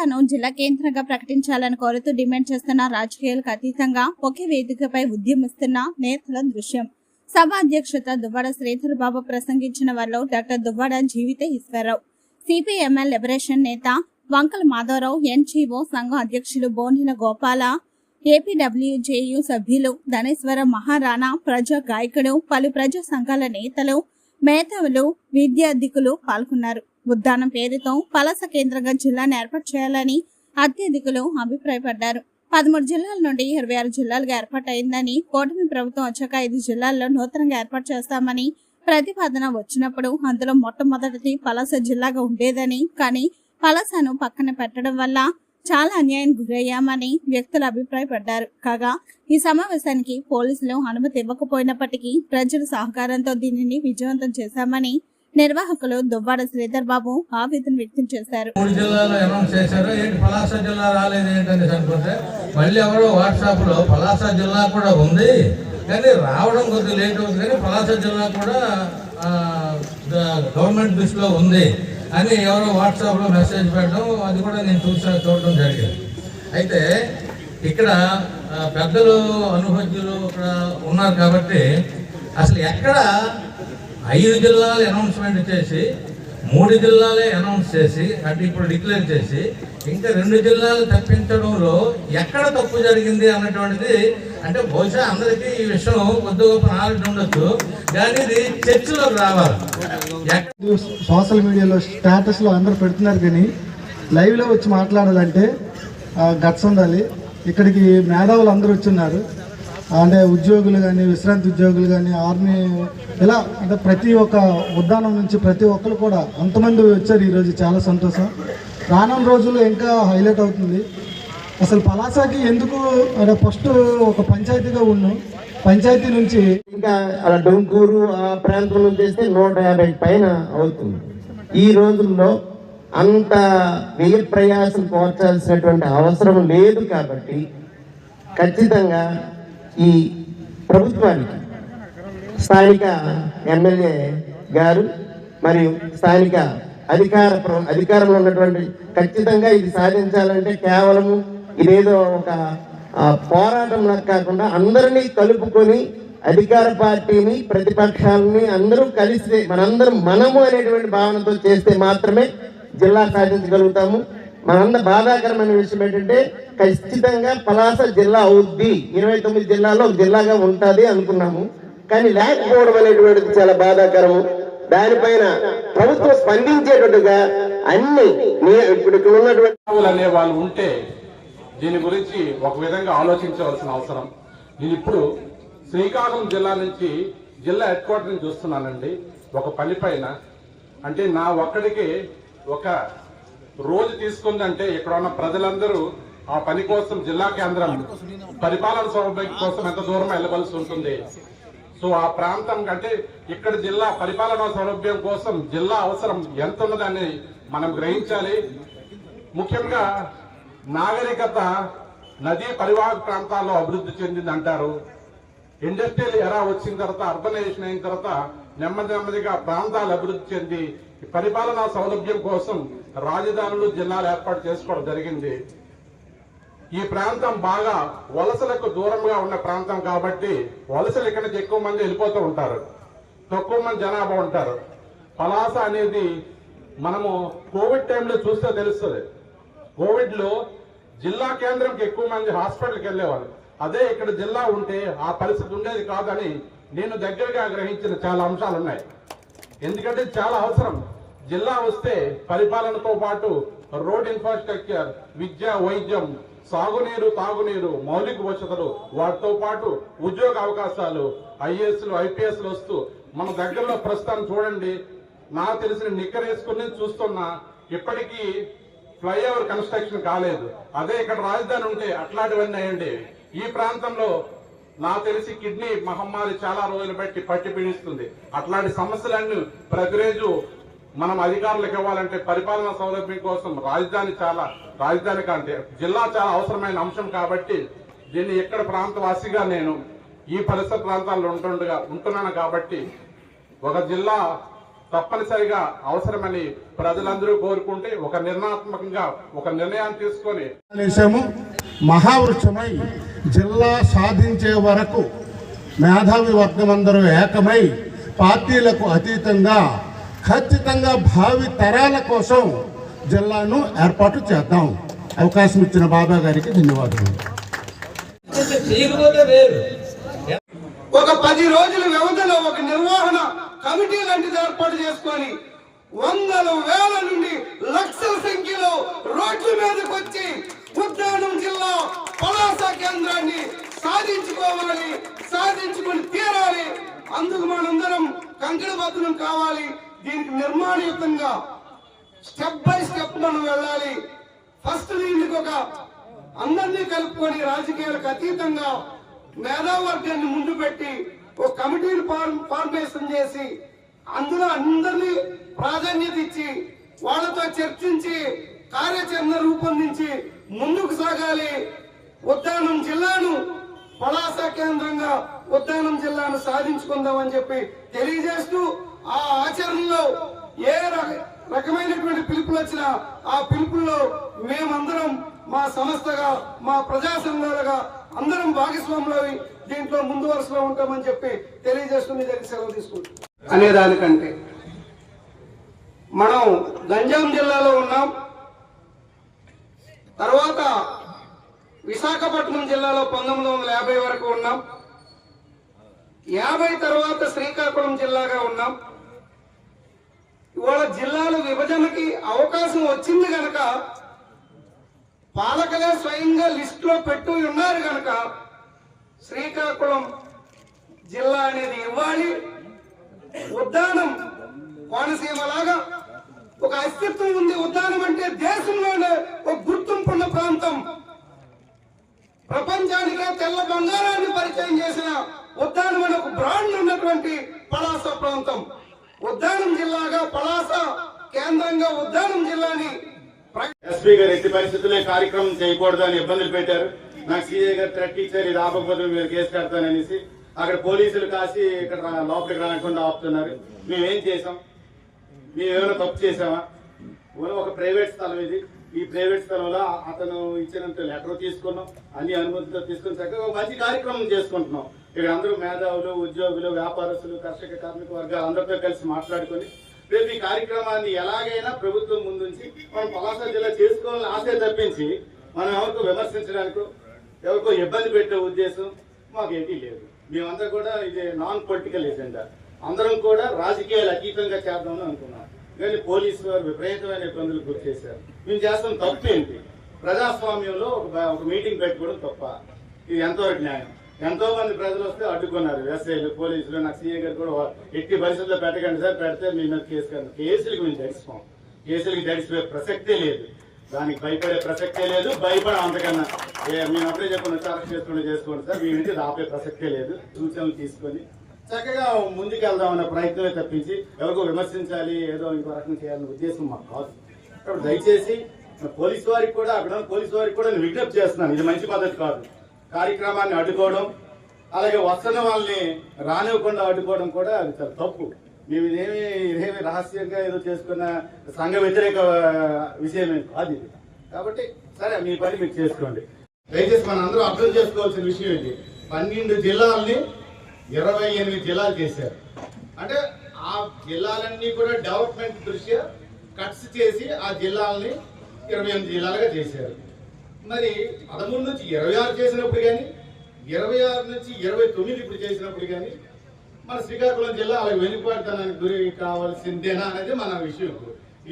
పలాసను జిల్లా కేంద్రంగా ప్రకటించాలని కోరుతూ డిమాండ్ చేస్తున్న రాజకీయాలకు అతీతంగా ఒకే వేదికపై ఉద్యమిస్తున్న నేతల దృశ్యం. సభ అధ్యక్షత దువ్వాడ శ్రీధర్ బాబు ప్రసంగించిన వారిలో doctor Duvvada Jeevitha Eswararao. CPML liberation నేత వంకల మాధవరావు ఎన్జీఓ సంఘం అధ్యక్షులు బోనిన గోపాల ఏపీడబ్ల్యూజేయు సభ్యులు ధనేశ్వర మహారాణా ప్రజా గాయకుడు పలు ప్రజా సంఘాల నేతలు మేధావులు విద్యార్థికులు పాల్గొన్నారు. ఉద్దానం పేరుతో పలస కేంద్రంగా జిల్లాను ఏర్పాటు చేయాలని అత్యధికులు అభిప్రాయపడ్డారు. పదమూడు జిల్లాల నుండి ఇరవై ఆరు జిల్లాలుగా ఏర్పాటైందని కూటమి ప్రభుత్వం వచ్చాక ఐదు జిల్లాల్లో నూతనంగా ఏర్పాటు చేస్తామని ప్రతిపాదన వచ్చినప్పుడు అందులో మొట్టమొదటిది పలాస జిల్లాగా ఉండేదని కానీ పలాసను పక్కన పెట్టడం వల్ల చాలా అన్యాయం గురయ్యామని వ్యక్తులు అభిప్రాయపడ్డారు. కాగా ఈ సమావేశానికి పోలీసులు అనుమతి ఇవ్వకపోయినప్పటికీ ప్రజల సహకారంతో దీనిని విజయవంతం చేశామని నిర్వాహకులు దువ్వాడ శ్రీధర్ బాబు ఆవేదన వ్యక్తం చేశారు. మూడు జిల్లాలో అనౌన్స్ చేశారు. ఏంటి పలాస జిల్లా రాలేదు ఏంటని అనుకుంటే మళ్ళీ ఎవరో వాట్సాప్లో పలాస జిల్లా కూడా ఉంది కానీ రావడం కొద్దిగా లేట్ అవుతుంది కానీ పలాస జిల్లా కూడా గవర్నమెంట్ దృష్టిలో ఉంది అని ఎవరో వాట్సాప్లో మెసేజ్ పెట్టడం అది కూడా నేను చూసా చూడడం జరిగింది. అయితే ఇక్కడ పెద్దలు అనుభజ్యులు ఇక్కడ ఉన్నారు కాబట్టి అసలు ఎక్కడ ఐదు జిల్లాలు అనౌన్స్మెంట్ చేసి మూడు జిల్లాలే అనౌన్స్ చేసి అంటే ఇప్పుడు డిక్లేర్ చేసి ఇంకా రెండు జిల్లాలు తప్పించడంలో ఎక్కడ తప్పు జరిగింది అన్నటువంటిది అంటే బహుశా అందరికీ ఈ విషయం కొద్ది గొప్ప నాలెడ్జ్ ఉండొచ్చు కానీ ఇది చర్చలోకి రావాలి. సోషల్ మీడియాలో స్టేటస్లో అందరు పెడుతున్నారు కానీ లైవ్లో వచ్చి మాట్లాడాలంటే గట్స్ ఉండాలి. ఇక్కడికి మేధావులు అందరూ వచ్చున్నారు అంటే ఉద్యోగులు కానీ విశ్రాంతి ఉద్యోగులు కానీ ఆర్మీ ఇలా అంటే ప్రతి ఒక్క ఉద్యానం నుంచి ప్రతి ఒక్కరు కూడా అంతమంది వచ్చారు ఈరోజు చాలా సంతోషం. రానున్న రోజుల్లో ఇంకా హైలైట్ అవుతుంది. అసలు పలాసాకి ఎందుకు అంటే ఫస్ట్ ఒక పంచాయతీగా ఉన్నాం. పంచాయతీ నుంచి ఇంకా అలా డొంకూరు ఆ ప్రాంతం చేస్తే నూట యాభై పైన అవుతుంది. ఈ రోజుల్లో అంత వ్యయ ప్రయాసం కోర్చాల్సినటువంటి అవసరం లేదు కాబట్టి ఖచ్చితంగా ఈ ప్రభుత్వానికి స్థానిక ఎమ్మెల్యే గారు మరియు స్థానిక అధికార అధికారంలో ఉన్నటువంటి ఖచ్చితంగా ఇది సాధించాలంటే కేవలము ఇదేదో ఒక పోరాటం పోరాటంలా కాకుండా అందరినీ కలుపుకొని అధికార పార్టీని ప్రతిపక్షాలని అందరూ కలిసి మనందరం మనము అనేటువంటి భావనతో చేస్తే మాత్రమే జిల్లా సాధించగలుగుతాము. మనంద బాధాకరమైన విషయం ఏంటంటే ఖచ్చితంగా పలాస జిల్లా అవుద్ది. ఇరవై తొమ్మిది జిల్లాలో జిల్లాగా ఉంటుంది అనుకున్నాము. కానీ లేకపోవడం అనేటువంటిది చాలా బాధాకరము. దానిపైన ప్రభుత్వం స్పందించేటట్టుగా అన్ని ఇప్పుడు ఉన్నటువంటి అనే వాళ్ళు ఉంటే దీని గురించి ఒక విధంగా ఆలోచించవలసిన అవసరం. నేను ఇప్పుడు శ్రీకాకుళం జిల్లా నుంచి జిల్లా హెడ్ క్వార్టర్ నుంచి చూస్తున్నానండి. ఒక పని పైన. అంటే నా ఒక్కడికి ఒక రోజు తీసుకుందంటే ఇక్కడ ఉన్న ప్రజలందరూ ఆ పని కోసం జిల్లా కేంద్రం పరిపాలన సౌలభ్యం కోసం ఎంత దూరం వెళ్ళవలసి ఉంటుంది? సో ఆ ప్రాంతం కంటే ఇక్కడ జిల్లా పరిపాలనా సౌలభ్యం కోసం జిల్లా అవసరం ఎంత ఉన్నదని మనం గ్రహించాలి. ముఖ్యంగా నాగరికత నదీ పరివాహక ప్రాంతాల్లో అభివృద్ధి చెందింది అంటారు ఇండస్ట్రియల్ ఎరా వచ్చిన తర్వాత అర్బనైజేషన్ అయిన తర్వాత నెమ్మది నెమ్మదిగా ప్రాంతాలు అభివృద్ధి చెంది పరిపాలనా సౌలభ్యం కోసం రాజధానులు జిల్లాలు ఏర్పాటు చేసుకోవడం జరిగింది. ఈ ప్రాంతం బాగా వలసలకు దూరంగా ఉన్న ప్రాంతం కాబట్టి వలసలు ఇక్కడ నుంచి ఎక్కువ మంది వెళ్ళిపోతూ ఉంటారు. తక్కువ మంది జనాభా ఉంటారు. పలాస అనేది మనము కోవిడ్ టైంలో చూస్తే తెలుస్తుంది. కోవిడ్లో జిల్లా కేంద్రంకి ఎక్కువ మంది హాస్పిటల్కి వెళ్ళేవాళ్ళు. అదే ఇక్కడ జిల్లా ఉంటే ఆ పరిస్థితి ఉండేది కాదని నేను దగ్గరగా గ్రహించిన చాలా అంశాలు ఉన్నాయి ఎందుకంటే చాలా అవసరం. జిల్లా వస్తే పరిపాలనతో పాటు రోడ్ ఇన్ఫ్రాస్ట్రక్చర్ విద్య వైద్యం సాగునీరు తాగునీరు మౌలిక వసతులు వాటితో పాటు ఉద్యోగ అవకాశాలు ఐఏఎస్లు ఐపీఎస్లు వస్తూ మన దగ్గరలో ప్రస్తుతం చూడండి. నాకు తెలిసిన నిక్కరేసుకుని చూస్తున్నా ఇప్పటికీ ఫ్లైఓవర్ కన్స్ట్రక్షన్ కాలేదు. అదే ఇక్కడ రాజధాని ఉంటే అట్లాంటివన్నీ అయ్యండి. ఈ ప్రాంతంలో నాకు తెలిసి కిడ్నీ మహమ్మారి చాలా రోజులు బట్టి పట్టి పీడిస్తుంది. అట్లాంటి సమస్యలన్నీ ప్రతిరోజు మనం అధికారులకు ఇవ్వాలంటే పరిపాలనా సౌలభ్యం కోసం రాజధాని చాలా రాజధాని కంటే జిల్లా చాలా అవసరమైన అంశం కాబట్టి దీన్ని ఎక్కడ ప్రాంతవాసిగా నేను ఈ పరిసర ప్రాంతాల్లో ఉంటుండగా ఉంటున్నాను కాబట్టి ఒక జిల్లా తప్పనిసరిగా అవసరమని ప్రజలందరూ కోరుకుంటే ఒక నిర్ణయాత్మకంగా ఒక నిర్ణయాన్ని తీసుకొని మహావృక్షమై జిల్లా సాధించే వరకు మేధావి వర్గమందరూ ఏకమై పార్టీలకు అతీతంగా ఖచ్చితంగా భావి తరాల కోసం జిల్లాను ఏర్పాటు చేద్దాం. అవకాశం ఇచ్చిన బాబా గారికి ధన్యవాదాలు ఒక పది రోజుల వ్యవధిలో ఒక నిర్వహణ కమిటీ లాంటిది ఏర్పాటు చేసుకొని వందల వేల నుండి లక్షల సంఖ్యలో రోడ్ల మీదకి వచ్చి స్వాతంత్రాన్ని సాధించుకోవాలి సాధించుకుని తీరాలి. అందుకు మనందరం కంకణబద్ధనం కావాలి. దీనికి నిర్మాణయుతంగా స్టెప్ బై స్టెప్ మనం వెళ్ళాలి. ఫస్ట్ దీనికి ఒక అందరినీ కలుపుకొని రాజకీయాలకు అతీతంగా మేధావర్గాన్ని ముందు పెట్టి ఒక కమిటీని ఫార్మేషన్ చేసి అందులో అందరినీ ప్రాధాన్యత ఇచ్చి వాళ్ళతో చర్చించి కార్యాచరణ రూపొందించి ముందుకు సాగాలి. ఉద్దానం జిల్లాను పలాస కేంద్రంగా ఉద్దానం జిల్లాను సాధించుకుందామని చెప్పి తెలియజేస్తూ ఆ ఆచరణలో ఏ రక- రకమైనటువంటి పిలుపులు వచ్చినా ఆ పిలుపుల్లో మేమందరం మా సంస్థగా మా ప్రజా సంఘాలుగా అందరం భాగస్వాములు దీంట్లో ముందు వరుసలో ఉంటామని చెప్పి తెలియజేస్తూ మీ దగ్గర సెలవు తీసుకుంటాం అనేదానికంటే మనం గంజాం జిల్లాలో ఉన్నాం. తర్వాత విశాఖపట్నం జిల్లాలో పంతొమ్మిది వందల యాభై వరకు ఉన్నాం. యాభై తర్వాత శ్రీకాకుళం జిల్లాగా ఉన్నాం. ఇవాళ జిల్లాల విభజనకి అవకాశం వచ్చింది గనక పాలకలే స్వయంగా లిస్ట్లో పెట్టు ఉన్నారు గనక శ్రీకాకుళం జిల్లా అనేది ఇవ్వాలి. ఉద్దానం కోనసీమలాగా ఒక అస్తిత్వం ఉంది. ఉద్దానం అంటే దేశంలోనే ఒక గుర్తింపున్న ప్రాంతం. ప్రపంచానికే తెల్ల బంగారాన్ని పరిచయం చేసిన ఉద్దానం అనే ఒక బ్రాండ్ ఉన్నటువంటి పలాస ప్రాంతం. ఉద్దానం జిల్లాగా పలాస కేంద్రంగా ఉద్దానం జిల్లాని ఎస్పీ గారు ఎట్టి పరిస్థితుల్లో కార్యక్రమం చేయకూడదు అని ఇబ్బందులు పెట్టారు. నాకు సీఏ గారు థ్రెట్ ఇచ్చారు ఇది ఆపకపోతే మీరు కేసు కడతాననేసి అక్కడ పోలీసులు కాసి ఇక్కడ లోపలికి రాకుండా ఆపుతున్నారు. మేమేం చేసాం మేము ఏమైనా తప్పు చేసామా ఒక ప్రైవేట్ స్థలం ఇది. ఈ ప్రైవేట్ స్థలంలో అతను ఇచ్చినంత లెటర్ తీసుకున్నాం అన్ని అనుమతితో తీసుకుని చక్కగా ఒక మంచి కార్యక్రమం చేసుకుంటున్నాం. ఇక్కడ అందరూ మేధావులు ఉద్యోగులు వ్యాపారస్తులు కర్షక కార్మిక వర్గాలు అందరితో కలిసి మాట్లాడుకొని రేపు ఈ కార్యక్రమాన్ని ఎలాగైనా ప్రభుత్వం ముందుంచి మనం పలాస జిల్లా చేసుకోవాలని ఆశ తప్పించి మనం ఎవరికో విమర్శించడానికో ఎవరికో ఇబ్బంది పెట్టే ఉద్దేశం మాకు ఏంటి లేదు. మేమంతా కూడా ఇది నాన్ పొలిటికల్ ఎజెండా అందరం కూడా రాజకీయాలు అతీతంగా చేద్దామని అనుకున్నాం. కానీ పోలీసు వారు విపరీతమైన ఇబ్బందులు గురి చేశారు. మేము చేస్తాం తప్పు ఏంటి? ప్రజాస్వామ్యంలో ఒక ఒక మీటింగ్ పెట్టుకోవడం తప్ప. ఇది ఎంతవరకు న్యాయం? ఎంతో మంది ప్రజలు వస్తే అడ్డుకున్నారు. ఎస్ఐలు పోలీసులు నాకు సీఏ గారు కూడా ఎట్టి పరిస్థితుల్లో పెట్టకండి సార్ పెడితే మీ మీద కేసు కదా కేసులకు మేము తడిసిపోం. కేసులకి తడిసిపోయే ప్రసక్తే లేదు. దానికి భయపడే ప్రసక్తే లేదు భయపడే అంతకన్నా. మేము అప్పుడే చెప్పండి అరెస్ట్ చేసుకుంటే చేసుకోండి సార్ మీ నుంచి ఆపే ప్రసక్తే లేదు. సూచనలు తీసుకొని చక్కగా ముందుకు వెళ్దామన్న ప్రయత్నమే తప్పించి ఎవరికో విమర్శించాలి ఏదో ఇంకో రకం చేయాలనే ఉద్దేశం మాకు కాదు. కాబట్టి దయచేసి పోలీసు వారికి కూడా అక్కడ పోలీసు వారికి కూడా నేను విజ్ఞప్తి చేస్తున్నాను. ఇది మంచి పద్ధతి కాదు. కార్యక్రమాన్ని అడ్డుకోవడం అలాగే వస్తున్న వాళ్ళని రానివ్వకుండా అడ్డుకోవడం కూడా అది చాలా తప్పు. మేము ఇదేమి ఇదేమి రహస్యంగా ఏదో చేసుకున్న సంఘ వ్యతిరేక విషయం కాదు ఇది. కాబట్టి సరే మీ పని మీరు చేసుకోండి. దయచేసి మన అందరూ అర్థం చేసుకోవాల్సిన విషయం ఇది. పన్నెండు జిల్లాలని ఇరవై ఎనిమిది జిల్లాలు చేశారు. అంటే ఆ జిల్లాలన్నీ కూడా డెవలప్మెంట్ దృష్ట్యా కట్స్ చేసి ఆ జిల్లాలని ఇరవై ఎనిమిది జిల్లాలుగా చేశారు. మరి పదమూడు నుంచి ఇరవై ఆరు చేసినప్పుడు కానీ ఇరవై ఆరు నుంచి ఇరవై తొమ్మిది ఇప్పుడు చేసినప్పుడు కానీ మన శ్రీకాకుళం జిల్లా అలా వెనుకబడతానికి గురి కావాల్సిందేనా అనేది మన విషయం.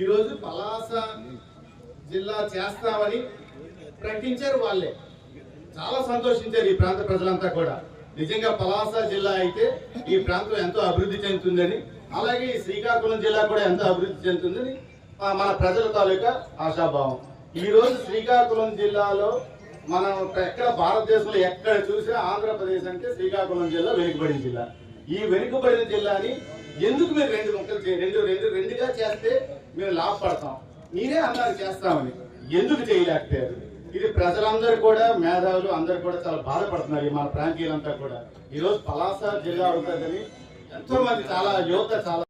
ఈరోజు పలాస జిల్లా చేస్తామని ప్రకటించారు వాళ్ళే. చాలా సంతోషించారు ఈ ప్రాంత ప్రజలంతా కూడా. నిజంగా పలాస జిల్లా అయితే ఈ ప్రాంతం ఎంతో అభివృద్ధి చెందుతుందని అలాగే ఈ శ్రీకాకుళం జిల్లా కూడా ఎంతో అభివృద్ధి చెందుతుందని మన ప్రజల తాలూకా ఆశాభావం. ఈరోజు శ్రీకాకుళం జిల్లాలో మనం ఎక్కడ భారతదేశంలో ఎక్కడ చూసినా ఆంధ్రప్రదేశ్ అంటే శ్రీకాకుళం జిల్లా వెనుకబడిన జిల్లా. ఈ వెనుకబడిన జిల్లాని ఎందుకు మీరు రెండు ముక్కలు రెండు రెండు రెండుగా చేస్తే మేము లాభపడతాం. మీరే అన్నారు చేస్తామని. ఎందుకు చేయలేకపోయారు? ఇది ప్రజలందరూ కూడా మేధావులు అందరూ కూడా చాలా బాధపడుతున్నారు ఈ మన ప్రాంతీయులంతా కూడా. ఈరోజు పలాస జిల్లా ఉంటుందని ఎంతో మంది చాలా యువత చాలా